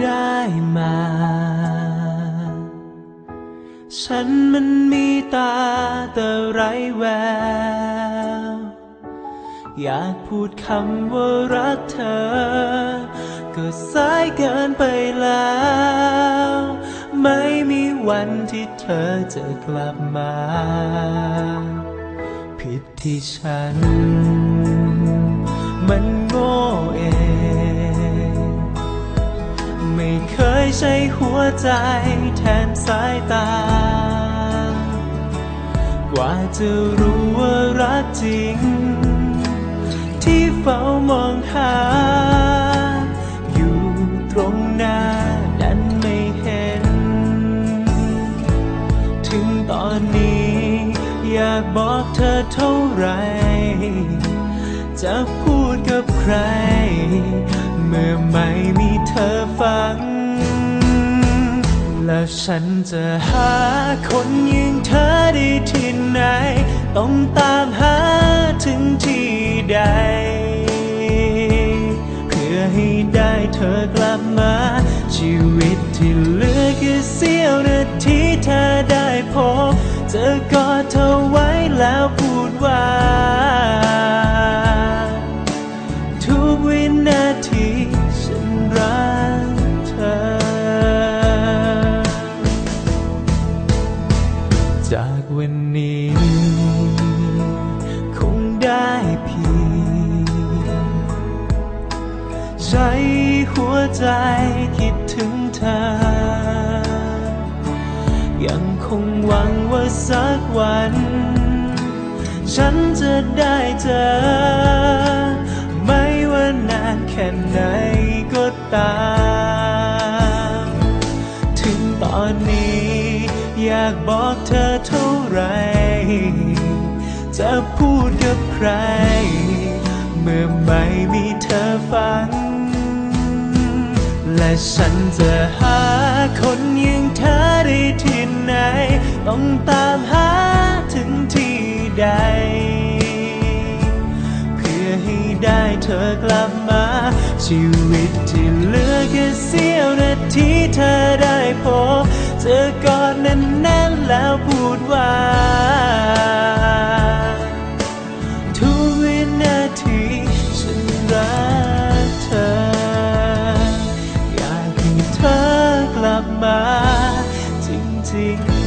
ได้มา ฉันมันมีตาแต่ไรแวว อยากพูดคำว่ารักเธอ ก็สายเกินไปแล้ว ไม่มีวันที่เธอจะกลับมา ผิดที่ฉัน มัน หัวใจแทนสายตา กว่าจะรู้ว่ารักจริง ที่เฝ้ามองหา อยู่ตรงหน้าดันไม่เห็น ถึงตอนนี้ อยากบอกเธอเท่าไหรจะพูดกับใคร เมื่อไม่มีเธอฟัง ฉันจะหาคนย่งเธอได้ที่ไหน ต้องตามหาถึงที่ใด เพื่อให้ได้เธอกลับมา ชีวิตที่เหลือแค่เสี้ยวนาทีเธอได้พบจะกอดเธอไว้แล้วพูดว่า จากวันนี้ คงได้เพียงใช้หัวใจคิดถึงเธอ ยังคงหวังว่าสักวัน ฉันจะได้เจอ ไม่ว่านานแค่ไหนก็ตาม ถึงตอนนี้ อยากบอกเธอเท่าไร จะพูดกับใคร เมื่อไม่มีเธอฟัง และฉันจะหาคนอย่างเธอได้ที่ไหน ต้องตามหาถึงที่ใด เพื่อให้ได้เธอกลับมา ชีวิตที่เหลือแค่เสี้ยวนาทีเธอได้พบเจอกอดแน่นๆ แล้วพูดว่า ทุกวินาทีฉันรักเธอ อยากให้เธอกลับมาจริงๆ